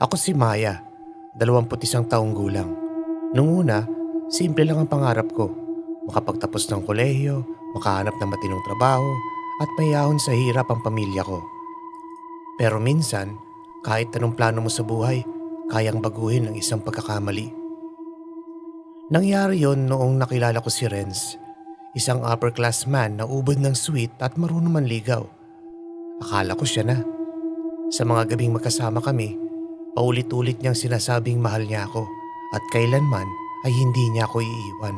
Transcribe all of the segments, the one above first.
Ako si Maya, 21 taong gulang. Nung una, simple lang ang pangarap ko. Makapagtapos ng kolehiyo, makahanap ng matinong trabaho, at mayahon sa hirap ang pamilya ko. Pero minsan, kahit anong plano mo sa buhay, kayang baguhin ang isang pagkakamali. Nangyari yon noong nakilala ko si Renz, isang upper class man na ubod ng sweet at marunong manligaw. Akala ko siya na. Sa mga gabing magkasama kami, paulit-ulit niyang sinasabing mahal niya ako at kailanman ay hindi niya ako iiwan.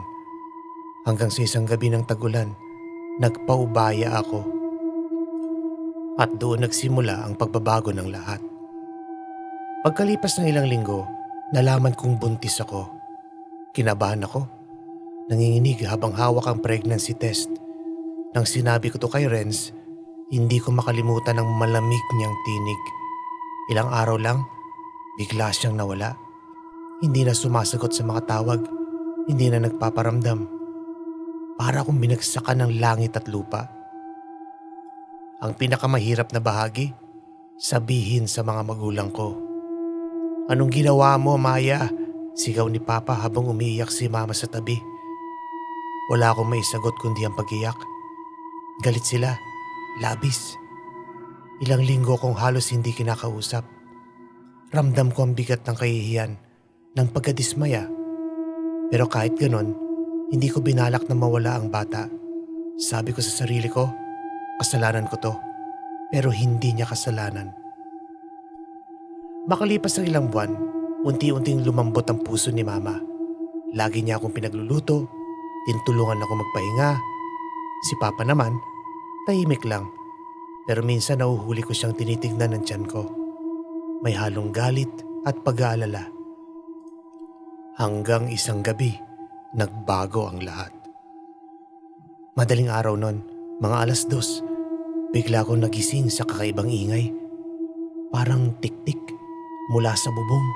Hanggang sa isang gabi ng tagulan, nagpaubaya ako. At doon nagsimula ang pagbabago ng lahat. Pagkalipas ng ilang linggo, nalaman kong buntis ako. Kinabahan ako. Nanginginig habang hawak ang pregnancy test. Nang sinabi ko to kay Renz, hindi ko makalimutan ang malamig niyang tinig. Ilang araw lang, bigla siyang nawala. Hindi na sumasagot sa mga tawag. Hindi na nagpaparamdam. Para akong binagsakan ng langit at lupa. Ang pinakamahirap na bahagi, sabihin sa mga magulang ko. Anong ginawa mo, Maya? Sigaw ni Papa habang umiiyak si Mama sa tabi. Wala akong maisagot kundi ang pagiyak. Galit sila. Labis. Ilang linggo kong halos hindi kinakausap. Ramdam ko ang bigat ng kahihiyan, ng pagkadismaya. Pero kahit ganon, hindi ko binalak na mawala ang bata. Sabi ko sa sarili ko, kasalanan ko to. Pero hindi niya kasalanan. Makalipas ang ilang buwan, unti-unting lumambot ang puso ni Mama. Lagi niya akong pinagluluto, tinutulungan ako magpahinga. Si Papa naman, tahimik lang. Pero minsan nahuhuli ko siyang tinitignan ng tiyan ko. May halong galit at pag-aalala. Hanggang isang gabi, nagbago ang lahat. Madaling araw nun, mga alas dos, bigla akong nagising sa kakaibang ingay. Parang tik-tik mula sa bubong.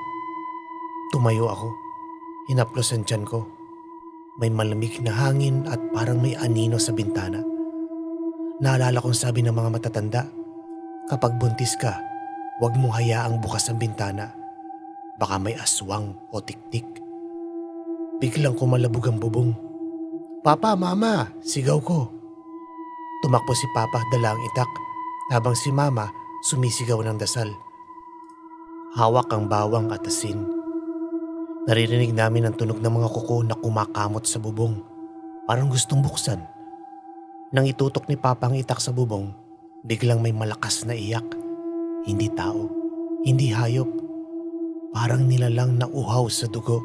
Tumayo ako. Hinaplos ang tiyan ko. May malamig na hangin at parang may anino sa bintana. Naalala kong sabi ng mga matatanda, kapag buntis ka, huwag mong hayaang bukas ang bintana. Baka may aswang o tiktik. Biglang kumalabog ang bubong. Papa, mama, sigaw ko. Tumakbo si Papa dala ang itak habang si Mama sumisigaw ng dasal. Hawak ang bawang at asin. Naririnig namin ang tunog ng mga kuko na kumakamot sa bubong. Parang gustong buksan. Nang itutok ni Papa ang itak sa bubong, biglang may malakas na iyak. Hindi tao, hindi hayop. Parang nilalang na uhaw sa dugo.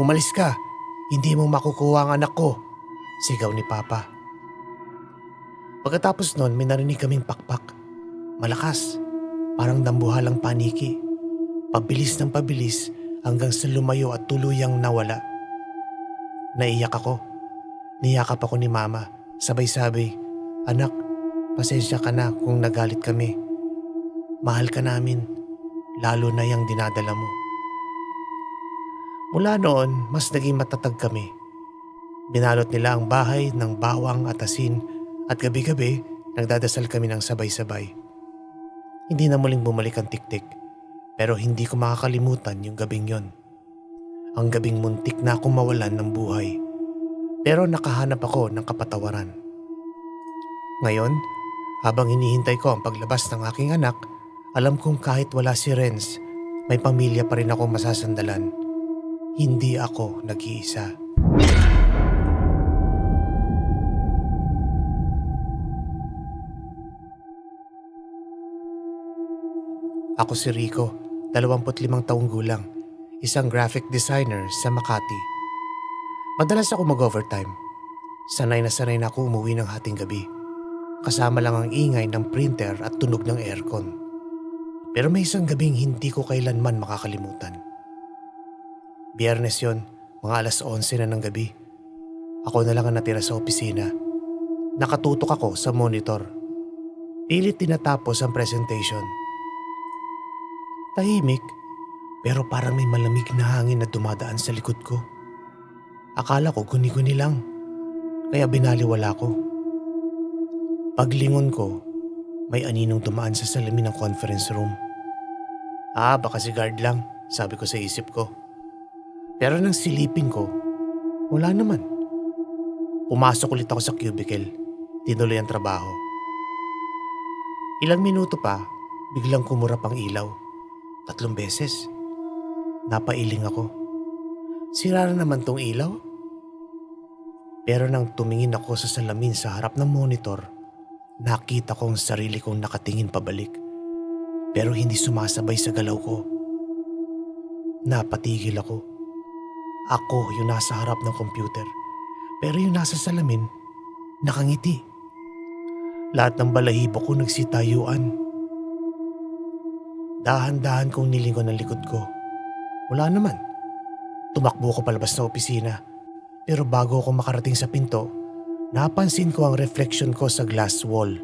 Umalis ka! Hindi mo makukuha ang anak ko! Sigaw ni Papa. Pagkatapos nun, may narinig kaming pakpak. Malakas, parang dambuhalang paniki. Pabilis ng pabilis hanggang sa lumayo at tuluyang nawala. Naiyak ako. Niyakap ako ni Mama. Sabay sabi, Anak, pasensya ka na kung nagalit kami. Mahal ka namin, lalo na yung dinadala mo. Mula noon, mas naging matatag kami. Binalot nila ang bahay ng bawang at asin at gabi-gabi nagdadasal kami ng sabay-sabay. Hindi na muling bumalik ang tiktik pero hindi ko makakalimutan yung gabing yon. Ang gabing muntik na akong mawalan ng buhay pero nakahanap ako ng kapatawaran. Ngayon, habang hinihintay ko ang paglabas ng aking anak, alam kong kahit wala si Renz, may pamilya pa rin ako masasandalan. Hindi ako nag-iisa. Ako si Rico, 25 taong gulang, isang graphic designer sa Makati. Madalas ako mag-overtime. Sanay na sanay na ako umuwi ng hating gabi. Kasama lang ang ingay ng printer at tunog ng aircon. Pero may isang gabing hindi ko kailanman makakalimutan. Biyernes yon, mga alas 11 na ng gabi. Ako na lang ang natira sa opisina. Nakatutok ako sa monitor. Pilit tinatapos ang presentation. Tahimik, pero parang may malamig na hangin na dumadaan sa likod ko. Akala ko guni-guni lang, kaya binaliwala ko. Paglingon ko, may aninong dumaan sa salamin ng conference room. Ah, baka si guard lang, sabi ko sa isip ko. Pero nang silipin ko, wala naman. Pumasok ulit ako sa cubicle. Tinuloy ang trabaho. Ilang minuto pa, biglang kumurap ang ilaw. Tatlong beses. Napailing ako. Sira na naman tong ilaw? Pero nang tumingin ako sa salamin sa harap ng monitor, nakita ko ang sarili kong nakatingin pabalik. Pero hindi sumasabay sa galaw ko. Napatigil ako. Ako yung nasa harap ng computer. Pero yung nasa salamin, nakangiti. Lahat ng balahibo ko nagsitayuan. Dahan-dahan kong nilingon ang likod ko. Wala naman. Tumakbo ko palabas ng opisina. Pero bago ako makarating sa pinto, napansin ko ang reflection ko sa glass wall.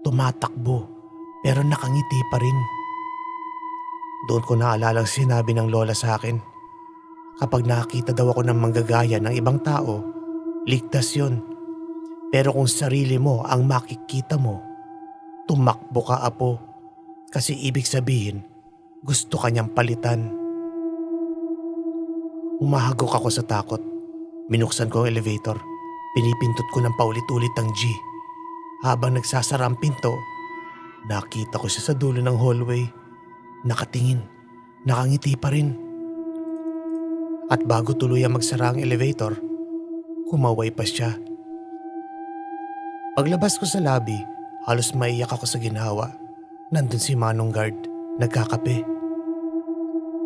Tumatakbo, pero nakangiti pa rin. Doon ko naalalang sinabi ng lola sa akin. Kapag nakakita daw ako ng manggagaya ng ibang tao, ligtas yun. Pero kung sarili mo ang makikita mo, tumakbo ka apo. Kasi ibig sabihin, gusto ka niyang palitan. Umahagok ako sa takot. Minuksan ko ang elevator. Pinipintot ko ng paulit-ulit ang G. Habang nagsasara ang pinto, nakita ko siya sa dulo ng hallway. Nakatingin, nakangiti pa rin. At bago tuluyang magsara ang elevator, kumaway pa siya. Paglabas ko sa lobby, halos maiyak ako sa ginhawa. Nandun si Manong Guard, nagkakape.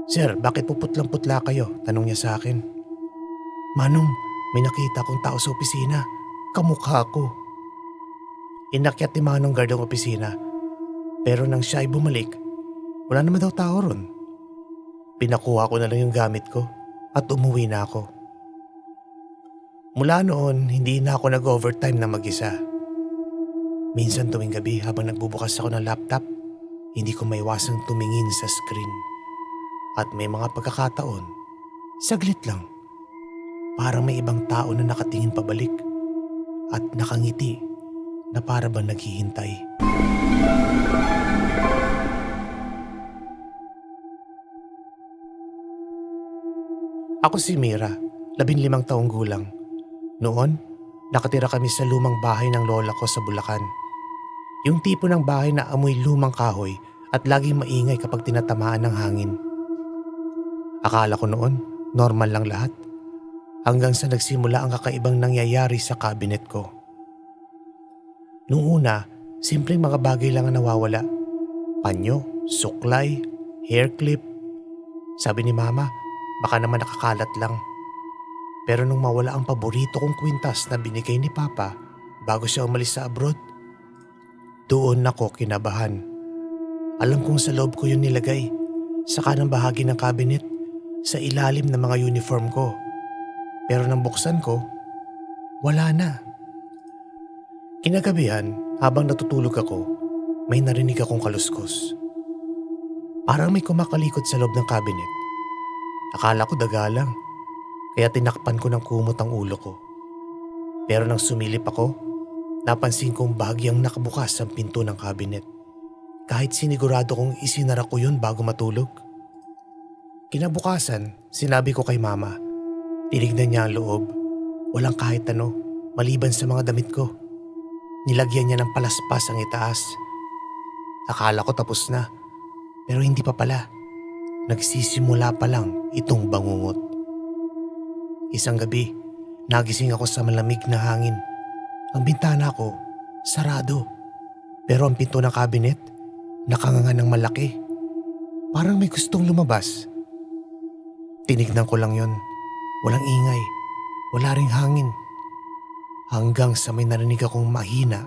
Sir, bakit puputlang-putla kayo? Tanong niya sa akin. Manong, may nakita akong tao sa opisina. Kamukha ko. Inakyat ni Manong Guard ang opisina. Pero nang siya ay bumalik, wala naman daw tao ron. Pinakuha ko na lang yung gamit ko at umuwi na ako. Mula noon, hindi na ako nag-overtime na mag-isa. Minsan tuwing gabi habang nagbubukas ako ng laptop, hindi ko maiwasang tumingin sa screen. At may mga pagkakataon, saglit lang. Parang may ibang tao na nakatingin pabalik at nakangiti na para bang naghihintay. Ako si Mira, labinlimang taong gulang. Noon, nakatira kami sa lumang bahay ng lola ko sa Bulacan. Yung tipo ng bahay na amoy lumang kahoy at laging maingay kapag tinatamaan ng hangin. Akala ko noon, normal lang lahat. Hanggang sa nagsimula ang kakaibang nangyayari sa kabinet ko. Noong una, simpleng mga bagay lang ang nawawala. Panyo, suklay, hair clip. Sabi ni mama, baka naman nakakalat lang. Pero nung mawala ang paborito kong kwintas na binigay ni Papa bago siya umalis sa abroad, doon ako kinabahan. Alam kong sa loob ko yun nilagay, sa kanang bahagi ng cabinet, sa ilalim ng mga uniform ko. Pero nang buksan ko, wala na. Kinagabihan, habang natutulog ako, may narinig akong kaluskos. Parang may kumakalikot sa loob ng cabinet. Akala ko daga lang, kaya tinakpan ko ng kumot ang ulo ko. Pero nang sumilip ako, napansin kong bahagyang nakabukas ang pinto ng cabinet. Kahit sinigurado kong isinara ko yun bago matulog. Kinabukasan, sinabi ko kay mama. Tinignan niya ang loob. Walang kahit ano, maliban sa mga damit ko. Nilagyan niya ng palaspas ang itaas. Akala ko tapos na, pero hindi pa pala. Nagsisimula pa lang itong bangungot. Isang gabi, nagising ako sa malamig na hangin. Ang bintana ko, sarado. Pero ang pinto ng kabinet, nakanganga ng malaki. Parang may gustong lumabas. Tinignan ko lang yon. Walang ingay, wala ring hangin. Hanggang sa may narinig akong mahina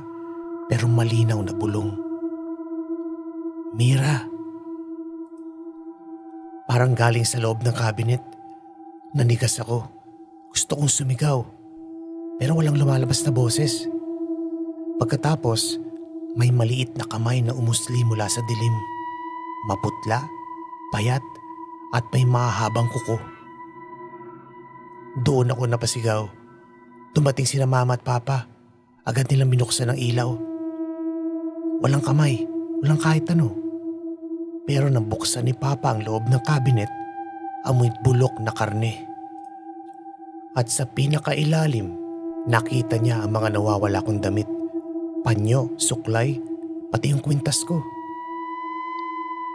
pero malinaw na bulong. Mira. Parang galing sa loob ng cabinet. Nanigas ako. Gusto kong sumigaw. Pero walang lumalabas na boses. Pagkatapos, may maliit na kamay na umusli mula sa dilim. Maputla, payat, at may mahabang kuko. Doon ako napasigaw. Dumating sina mama at papa. Agad nilang binuksan ang ilaw. Walang kamay, walang kahit ano. Pero nang buksan ni Papa ang loob ng cabinet, amoy bulok na karne. At sa pinakailalim, nakita niya ang mga nawawala kong damit. Panyo, suklay, pati yung kwintas ko.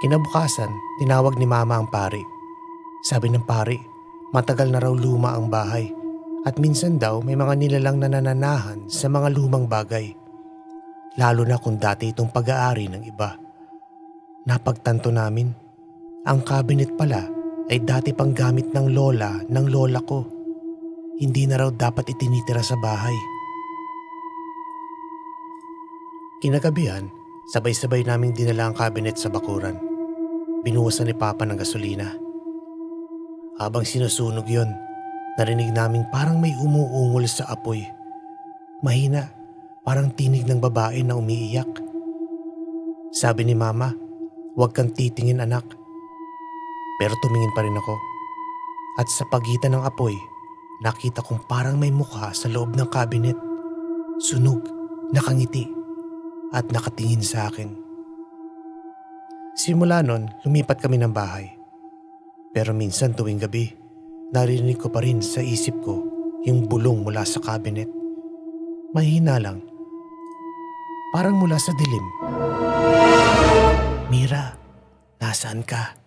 Kinabukasan, tinawag ni Mama ang pari. Sabi ng pari, matagal na raw luma ang bahay at minsan daw may mga nilalang na nananahan sa mga lumang bagay. Lalo na kung dati itong pag-aari ng iba. Napagtanto namin, ang cabinet pala ay dati pang gamit ng lola ng lola ko. Hindi na raw dapat itinitira sa bahay. Kinagabihan, sabay-sabay naming dinala ang cabinet sa bakuran. Binuwasan ni Papa ng gasolina. Habang sinusunog yon, narinig naming parang may umuungol sa apoy. Mahina, parang tinig ng babae na umiiyak. Sabi ni Mama, huwag kang titingin anak. Pero tumingin pa rin ako. At sa pagitan ng apoy, nakita kong parang may mukha sa loob ng cabinet. Sunog, nakangiti, at nakatingin sa akin. Simula nun, lumipat kami ng bahay. Pero minsan tuwing gabi, narinig ko pa rin sa isip ko yung bulong mula sa cabinet. Mahina lang. Parang mula sa dilim. Mira, nasaan ka?